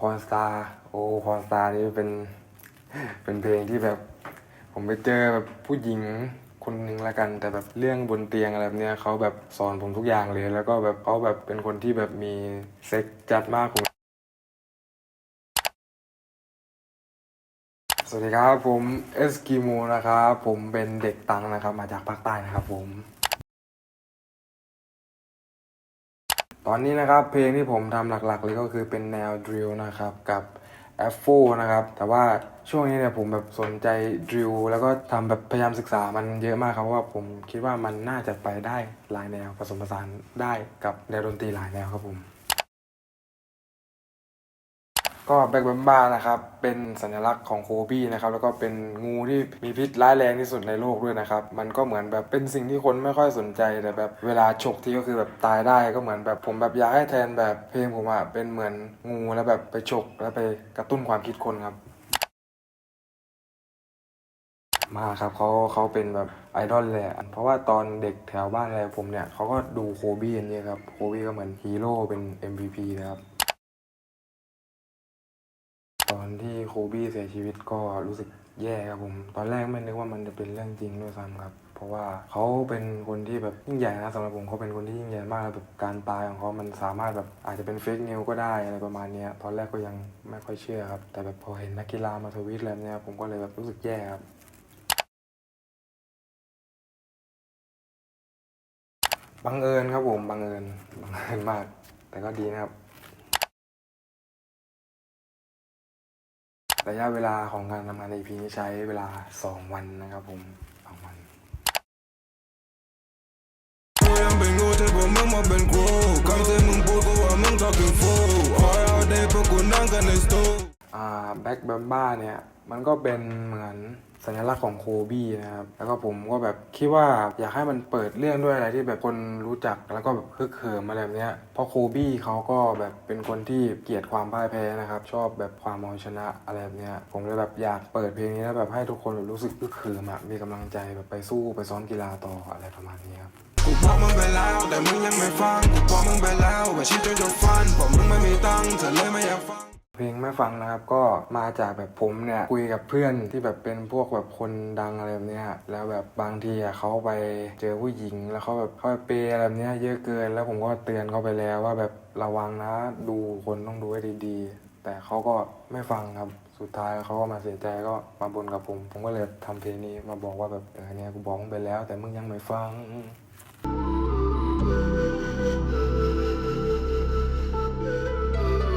พรสตาร์โอ้พรสตาร์นี่เป็น เป็นเพลงที่แบบ ผมไปเจอแบบผู้หญิงคนหนึ่งละกัน แต่แบบเรื่องบนเตียงอะไรแบบเนี้ยเขาแบบสอนผมทุกอย่างเลย แล้วก็แบบเขาแบบเป็นคนที่แบบมีเซ็กจัดมากผมสวัสดีครับผมเอสกิโมนะครับ ผมเป็นเด็กตังนะครับ มาจากภาคใต้นะครับผม ตอนนี้นะครับเพลงที่ผมทำหลักๆเลยก็คือเป็นแนวดริลนะครับกับแอฟโฟนะครับ แต่ว่าช่วงนี้เนี่ยผมแบบสนใจดริลแล้วก็ทำแบบพยายามศึกษามันเยอะมากครับเพราะว่าผมคิดว่ามันน่าจะไปได้หลายแนวผสมผสานได้กับแนวดนตรีหลายแนวครับผม ก็แบกแบมบ้านะครับเป็นสัญลักษณ์ของโคบี้นะครับแล้วก็เป็นงูที่มีพิษร้ายแรงที่สุดในโลกด้วยนะครับมันก็เหมือนแบบเป็นสิ่งที่คนไม่ค่อยสนใจแต่แบบเวลาฉกที่ก็คือแบบตายได้ก็เหมือนแบบผมแบบอยากให้แทนแบบเพลงผมอะเป็นเหมือนงูแล้วแบบไปฉกแล้วไปกระตุ้นความคิดคนครับมาครับเขาเขาเป็นแบบไอดอลเลยอะเพราะว่าตอนเด็กแถวบ้านอะไรผมเนี่ยเขาก็ดูโคบี้กันเนี่ยครับโคบี้ก็เหมือนฮีโร่เป็น MVP นะครับ โคบี้เสียชีวิตก็รู้สึกแย่ครับผม ตอนแรกไม่นึกว่ามันจะเป็นเรื่องจริงด้วยซ้ำครับ เพราะว่าเขาเป็นคนที่แบบยิ่งใหญ่นะสำหรับผมเขาเป็นคนที่ยิ่งใหญ่มากแบบการตายของเขามันสามารถแบบอาจจะเป็นเฟกนิวก็ได้อะไรประมาณนี้ตอนแรกก็ยังไม่ค่อยเชื่อครับ แต่แบบพอเห็นนักกีฬามาทวีตแล้วเนี่ยผมก็เลยแบบรู้สึกแย่ครับบังเอิญครับผมบังเอิญบังเอิญมาก แต่ก็ดีนะครับ ระยะเวลาของการทำงานใน EP นี้ใช้เวลา 2 วันนะครับผมสองวันยังเป็นงูแต่พวกมึงมาเป็นครูคำที่มึงพูดกูว่ามึง talking fool all out day พวกกูนั่งกันในสตูอ่าแบ็กบัมบ้าเนี่ย มันก็เป็นเหมือน สัญลักษณ์ของโคบี้นะครับ แล้วก็ผมก็แบบคิดว่าอยากให้มันเปิดเรื่องด้วยอะไรที่แบบคนรู้จักแล้วก็แบบฮึกเหิมอะไรแบบเนี้ย เพราะโคบี้เขาก็แบบเป็นคนที่เกลียดความพ่ายแพ้นะครับ ชอบแบบความเอาชนะอะไรแบบเนี้ย ผมเลยแบบอยากเปิดเพลงนี้แล้วแบบให้ทุกคนแบบรู้สึกฮึกเหิมอะมีกำลังใจแบบไปสู้ไปซ้อมกีฬาต่ออะไรประมาณนี้ครับกูบอกมึงไปแล้วแต่มึงยังไม่ฟัง กูบอกมึงไปแล้วว่าชีวิตจะฟันเพราะมึงไม่มีตังค์เธอเลย พลงไม่ฟังนะครับก็มาจากแบบผมเนี่ยคุยกับเพื่อนที่แบบเป็นพวกแบบคนดังอะไรแบบเนี้ยแล้วแบบบางทีอะเขาไปเจอผู้หญิง แล้วเขาแบบเขาไปเปย์อะไรแบบเนี้ยเยอะเกิน แล้วผมก็เตือนเขาไปแล้วว่าแบบระวังนะดูคนต้องดูให้ดีๆ แต่เขาก็ไม่ฟังครับสุดท้ายเขาก็มาเสียใจก็มาบ่นกับผม ผมก็เลยทำเพลงนี้มาบอกว่าแบบเออเนี่ยกูบอกมึงไปแล้ว แต่มึงยังไม่ฟัง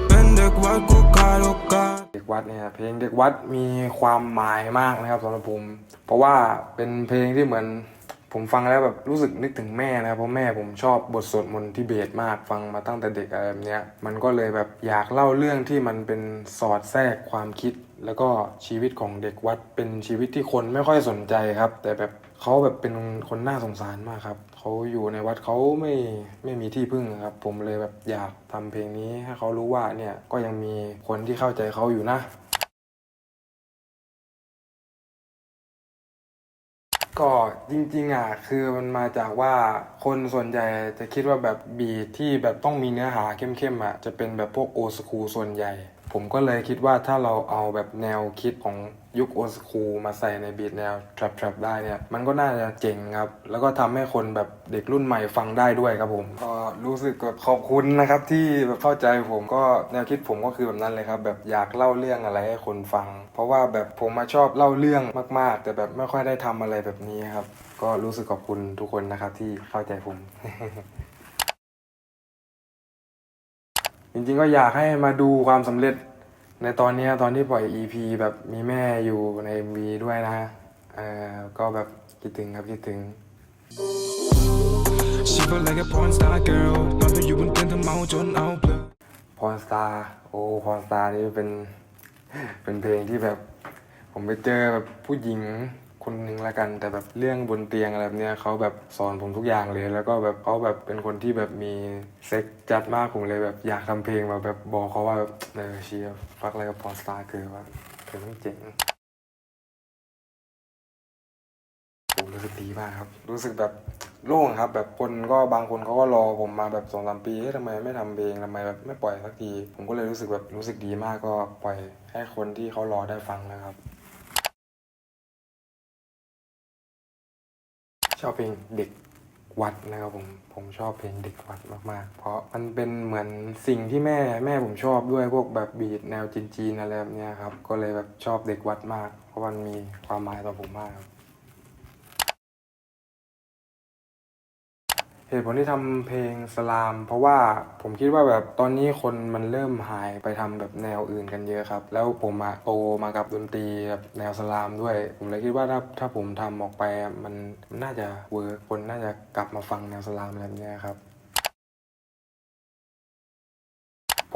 เป็นเด็กวัดกู ดโอกาสเด็กวัดเนี่ยเพลงเด็กวัดมีความหมายมากนะครับสำหรับผม เพราะว่าเป็นเพลงที่เหมือนผมฟังแล้วแบบรู้สึกนึกถึงแม่นะครับเพราะแม่ผมชอบบทสวดมนต์ที่เบสมากฟังมาตั้งแต่เด็กอะไรแบบเนี้ยมันก็เลยแบบอยากเล่าเรื่องที่มันเป็นสอดแทรกความคิด แล้วก็ชีวิตของเด็กวัดเป็นชีวิตที่คนไม่ค่อยสนใจครับ แต่แบบเขาแบบเป็นคนน่าสงสารมากครับเขาอยู่ในวัดเขาไม่ไม่มีที่พึ่งครับ ผมเลยแบบอยากทำเพลงนี้ให้เขารู้ว่าเนี่ยก็ยังมีคนที่เข้าใจเขาอยู่นะ ก็จริงๆอะคือมันมาจากว่าคนส่วนใหญ่จะคิดว่าแบบบีทที่แบบต้องมีเนื้อหาเข้มๆอะจะเป็นแบบพวกโอสคูส่วนใหญ่ ผมก็เลยคิดว่าถ้าเราเอาแบบแนวคิดของยุคโอสคูมาใส่ในบีทแนว trap trap ได้เนี่ย มันก็น่าจะเจ๋งครับ แล้วก็ทำให้คนแบบเด็กรุ่นใหม่ฟังได้ด้วยครับผม ก็รู้สึกขอบคุณนะครับที่แบบเข้าใจผมก็แนวคิดผมก็คือแบบนั้นเลยครับ แบบอยากเล่าเรื่องอะไรให้คนฟัง เพราะว่าแบบผมมาชอบเล่าเรื่องมาก ๆ แต่แบบไม่ค่อยได้ทำอะไรแบบนี้ครับ ก็รู้สึกขอบคุณทุกคนนะครับที่เข้าใจผม จริงๆก็อยากให้มาดูความสำเร็จในตอนเนี้ยตอนที่ปล่อย EP แบบมีแม่อยู่ใน MV ด้วยนะเออก็แบบคิดถึงครับคิดถึง She feel like a porn star girl ตอนที่อยู่บนเตียงเธอเมาจนเอาเปลือกพรสตาร์โอ้พรสตาร์นี่เป็น เป็นเพลงที่แบบ ผมไปเจอแบบผู้หญิง คนหนึ่งละกัน แต่แบบเรื่องบนเตียงอะไรแบบเนี้ยเขาแบบสอนผมทุกอย่างเลย แล้วก็แบบเขาแบบเป็นคนที่แบบมีเซ็กจัดมากผมเลยแบบอยากทำเพลงมาแบบบอกเขาว่าแบบเออเชียร์ฟักอะไรกับพรสตาร์คือว่าเพลงมันเจ๋งผมรู้สึกดีมากครับ รู้สึกแบบโล่งครับ แบบคนก็บางคนเขาก็รอผมมาแบบสองสามปีเฮ้ยทำไมไม่ทำเพลงทำไมแบบไม่ปล่อยสักที ผมก็เลยรู้สึกแบบรู้สึกดีมากก็ปล่อยให้คนที่เขารอได้ฟังนะครับ ชอบเพลงเด็กวัดนะครับผมผมชอบเพลงเด็กวัดมากๆ เพราะมันเป็นเหมือนสิ่งที่แม่แม่ผมชอบด้วยพวกแบบบีดแนวจีนๆอะไรแบบเนี้ยครับ ก็เลยแบบชอบเด็กวัดมาก เพราะมันมีความหมายต่อผมมากครับ เหตุผลที่ทำเพลงสลาม เพราะว่าผมคิดว่าแบบตอนนี้คนมันเริ่มหายไปทำแบบแนวอื่นกันเยอะครับ แล้วผมอะโตมากับดนตรีแบบแนวสลามด้วย ผมเลยคิดว่าถ้าถ้าผมทำออกไปมันน่าจะเวิร์กคนน่าจะกลับมาฟังแนวสลามอะไรแบบเนี้ยครับ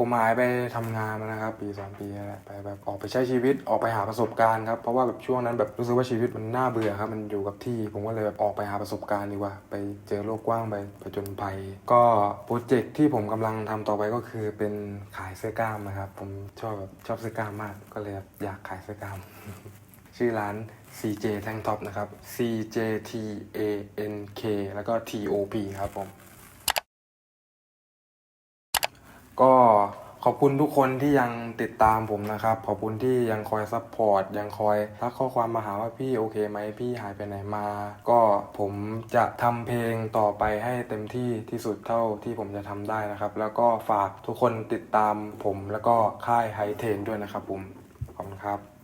ผมหายไปทำงานมานะครับ ปีสองปีแล้วแหละไปแบบออกไปใช้ชีวิตออกไปหาประสบการณ์ครับเพราะว่าแบบช่วงนั้นแบบรู้สึกว่าชีวิตมันน่าเบื่อครับมันอยู่กับที่ ผมก็เลยแบบออกไปหาประสบการณ์ดีกว่า ไปเจอโลกกว้างไปผจญภัย ก็โปรเจกต์ที่ผมกำลังทำต่อไปก็คือเป็นขายเสื้อกล้ามนะครับผมชอบแบบชอบเสื้อกล้ามมาก ก็เลยอยากขายเสื้อกล้าม ชื่อร้าน CJ Tank Top นะครับ CJ T A N K แล้วก็ T O P ครับผม ก็ขอบคุณทุกคนที่ยังติดตามผมนะครับ ขอบคุณที่ยังคอยซัพพอร์ตยังคอยทักข้อความมาหาว่าพี่โอเคไหมพี่หายไปไหนมา ก็ผมจะทำเพลงต่อไปให้เต็มที่ที่สุดเท่าที่ผมจะทำได้นะครับ แล้วก็ฝากทุกคนติดตามผมแล้วก็ค่ายไฮเทนด้วยนะครับผมขอบคุณครับ